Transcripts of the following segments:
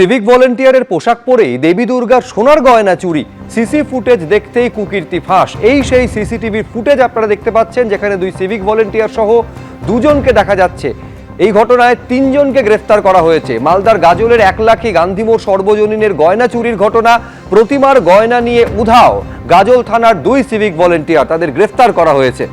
Civic ভলেন্টিয়ারের পোশাক পরেই দেবী দুর্গার সোনার গয়না চুরি। সিসি ফুটেজ দেখতেই কুকীর্তি ফাঁস। এই সেই সিসিটিভির ফুটেজ আপনারা দেখতে পাচ্ছেন, যেখানে দুই সিভিক ভলেন্টিয়ার সহ দুজনকে দেখা যাচ্ছে। এই ঘটনায় তিনজনকে গ্রেফতার করা হয়েছে। মালদার গাজলের এক লাখে গান্ধীমোড় সর্বজনীনের গয়না চুরির ঘটনা, প্রতিমার গয়না নিয়ে উধাও। গাজল থানার দুই সিভিক ভলেন্টিয়ার তাদের গ্রেফতার করা হয়েছে।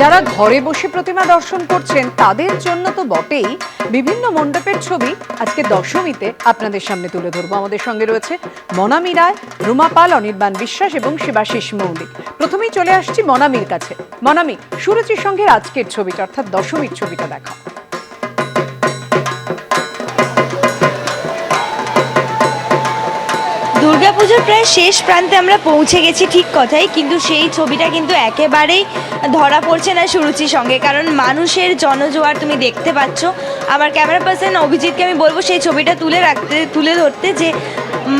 যারা ঘরে বসে প্রতিমা দর্শন করছেন, তাদের জন্য তো বটেই। বিভিন্ন মণ্ডপের ছবি আজকে দশমীতে আপনাদের সামনে তুলে ধরবো। আমাদের সঙ্গে রয়েছে মনামি রায়, রুমা পাল, অনির্বাণ বিশ্বাস এবং শিবাশিস মৌলিক। প্রথমেই চলে আসছি মনামীর কাছে। মনামি সুরুচির সঙ্গে আজকের ছবিটা, অর্থাৎ দশমীর ছবিটা দেখা দুর্গাপুজোর প্রায় শেষ প্রান্তে আমরা পৌঁছে গেছি ঠিক কথাই, কিন্তু সেই ছবিটা কিন্তু একেবারেই ধরা পড়ছে না সুরুচির সঙ্গে। কারণ মানুষের জনজোয়ার তুমি দেখতে পাচ্ছ। আমার ক্যামেরা পার্সন অভিজিৎকে আমি বলব, সেই ছবিটা তুলে রাখতে, তুলে ধরতে যে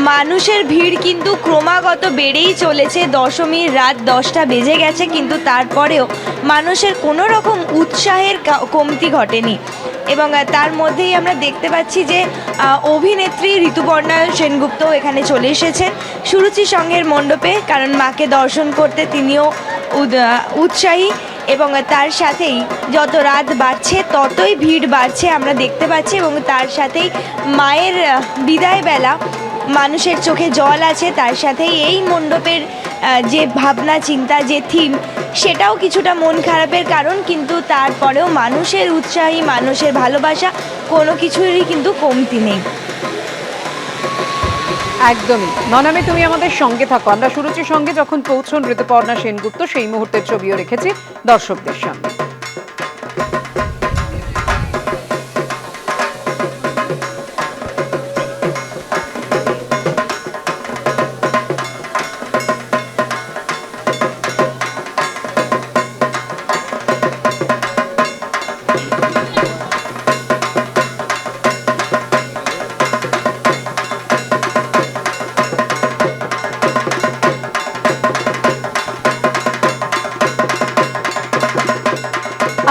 মানুষের ভিড় কিন্তু ক্রমাগত বেড়েই চলেছে। দশমীর রাত দশটা বেজে গেছে, কিন্তু তারপরেও মানুষের কোনো রকম উৎসাহের কমতি ঘটেনি। এবং তার মধ্যেই আমরা দেখতে পাচ্ছি যে অভিনেত্রী ঋতুপর্ণা সেনগুপ্ত এখানে চলে এসেছেন সুরুচি সঙ্গের মণ্ডপে, কারণ মাকে দর্শন করতে তিনিও উৎসাহী এবং তার সাথেই যত রাত বাড়ছে, ততই ভিড় বাড়ছে আমরা দেখতে পাচ্ছি এবং তার সাথেই মায়ের বিদায় বেলা মানুষের চোখে জল আছে, তার সাথেই এই মণ্ডপের যে ভাবনা, চিন্তা, যে থিম সেটাও কিছুটা মন খারাপের কারণ, কিন্তু তারপরেও মানুষের উৎসাহী, মানুষের ভালোবাসা কোনো কিছুরই কিন্তু কমতি নেই। একদমই। ননামে, তুমি আমাদের সঙ্গে থাকো। আমরা সুরুচির সঙ্গে যখন পৌঁছন ঋতুপর্ণা সেনগুপ্ত, সেই মুহূর্তের ছবিও রেখেছি দর্শকদের সামনে।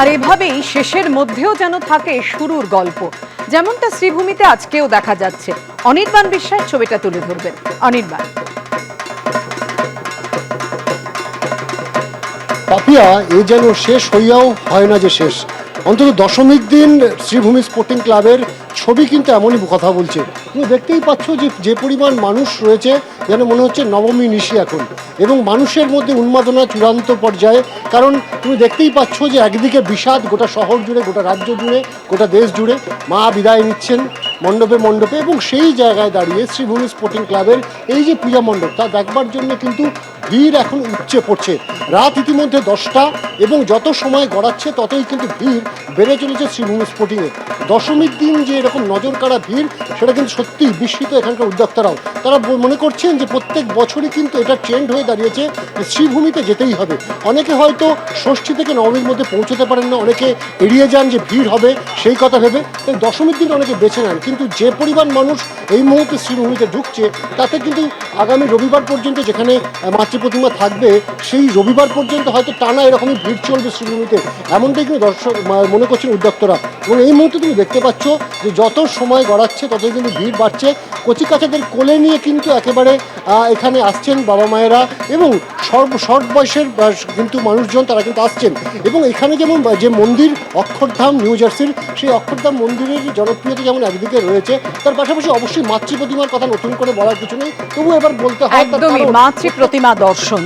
আর এভাবেই শেষের মধ্যেও যেন থাকে শুরুর গল্প। যেমনটা শ্রীভূমিতে আজকেও দেখা যাচ্ছে। অনির্বাণ বিশ্বাস ছবিটা তুলে ধরবেন। অনির্বাণ। পাপিয়া, এ যেন শেষ হইয়াও হয় না যে শেষ। অন্তত দশমিক দিন শ্রীভূমি স্পোর্টিং ক্লাবের ছবি কিন্তু এমনই কথা বলছে। তুমি দেখতেই পাচ্ছ যে যে পরিমাণ মানুষ রয়েছে, যেন মনে হচ্ছে নবমী নিশি এখন। এবং মানুষের মধ্যে উন্মাদনা চূড়ান্ত পর্যায়ে। কারণ তুমি দেখতেই পাচ্ছ যে, একদিকে বিষাদ গোটা শহর জুড়ে, গোটা রাজ্য জুড়ে, গোটা দেশ জুড়ে মা বিদায় নিচ্ছেন মণ্ডপে মণ্ডপে। এবং সেই জায়গায় দাঁড়িয়ে শ্রীভূমি স্পোর্টিং ক্লাবের এই যে পূজা মণ্ডপ, তা দেখবার জন্য কিন্তু ভিড় এখন উপচে পড়ছে। রাত ইতিমধ্যে দশটা, এবং যত সময় গড়াচ্ছে, ততই কিন্তু ভিড় বেড়ে চলেছে শ্রীভূমি স্পোর্টিংয়ে দশমীর দিন যে এরকম নজর কাড়া ভিড়, সেটা কিন্তু সত্যিই বিস্মিত এখানকার উদ্যোক্তারাও। তারা মনে করছেন যে প্রত্যেক বছরই কিন্তু এটা ট্রেন্ড হয়ে দাঁড়িয়েছে যে শ্রীভূমিতে যেতেই হবে। অনেকে হয়তো ষষ্ঠী থেকে নবমীর মধ্যে পৌঁছতে পারেন না, অনেকে এড়িয়ে যান যে ভিড় হবে, সেই কথা ভেবে। তাই দশমীর দিন অনেকে বেছে নেন। কিন্তু যে পরিমাণ মানুষ এই মুহূর্তে শ্রীভূমিতে ঢুকছে, তাতে কিন্তু আগামী রবিবার পর্যন্ত যেখানে মাতৃ প্রতিমা থাকবে, সেই রবিবার পর্যন্ত হয়তো টানা এরকমই ভিড় চলবে শ্রীভূমিতে। এমনটাই কিন্তু দর্শক মনে করছেন উদ্যোক্তরা। এবং এই মুহূর্তে তুমি দেখতে পাচ্ছ যে যত সময় গড়াচ্ছে ততই কিন্তু ভিড় বাড়ছে। কচি কচিকাচাদের কোলে নিয়ে কিন্তু একেবারে এখানে আসছেন বাবা মায়েরা এবং সর্ব শর্ট বয়সের কিন্তু মানুষজন তারা কিন্তু আসছেন। এবং এখানে যেমন যে মন্দির অক্ষরধাম নিউ জার্সির সেই অক্ষরধাম মন্দিরের জনপ্রিয়তা যেমন একদিকে রয়েছে তার পাশাপাশি অবশ্যই মাতৃ প্রতিমার কথা নতুন করে বলার কিছু নেই। তবু এবার বলতে হয় মাতৃ প্রতিমা দর্শন।